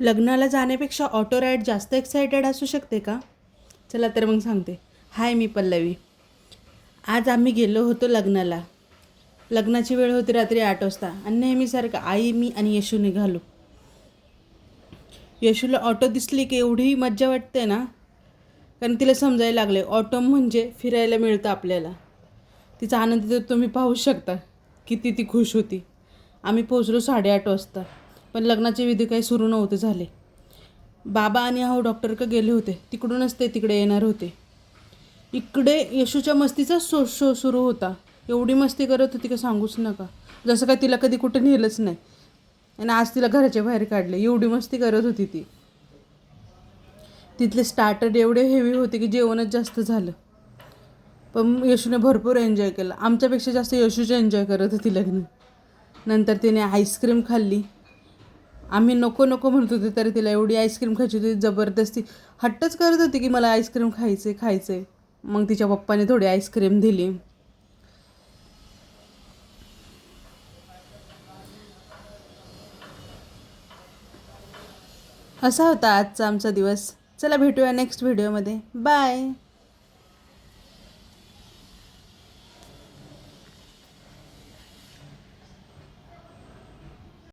लग्नाला जाण्यापेक्षा auto ride जास्त एक्सायटेड असू शकते का? चला तर मग सांगते. हाय मी पल्लवी. आज आम्ही गेलो होतो लग्नाला. लग्नाची वेळ होती रात्री आठ वाजता. आणि नेहमीसारखं आई मी आणि यशू निघालो यशूला ऑटो दिसली की एवढी मज्जा वाटते ना? कारण तिला समजायला लागले ऑटो म्हणजे फिरायला मिळतं आपल्याला. तिचा आनंद तर तुम्ही पाहू शकता. किती ती खुश होती. आम्ही पोचलो साडेआठ वाजता. पण लग्नाचे विधी काही सुरू नव्हते झाले. बाबा आणि हाऊ डॉक्टरकडे गेले होते. तिकडूनच ते तिकडे येणार होते. इकडे येशूच्या मस्तीचा शो शो सुरू होता. एवढी मस्ती करत होती का सांगूच नका. जसं काय तिला कधी कुठे नेलंच नाही. आणि आज तिला घराच्या बाहेर काढले. एवढी मस्ती करत होती ती. तिथले स्टार्टर एवढे हेवी होते की जेवणच जास्त झालं. पण यशूने भरपूर एन्जॉय केलं. आमच्यापेक्षा जास्त यशूचं एन्जॉय करत होती लग्न. नंतर तिने आईस्क्रीम खाल्ली. आम्ही नको नको म्हणत होते तरी तिला एवढी आईस्क्रीम खायची होती जबरदस्ती. हट्टच करत होती की मला आईस्क्रीम खायचे खायचे मग तिच्या पप्पाने थोडी आईस्क्रीम दिली. असा होता आजचा आमचा दिवस. चला भेटूया नेक्स्ट व्हिडिओमध्ये बाय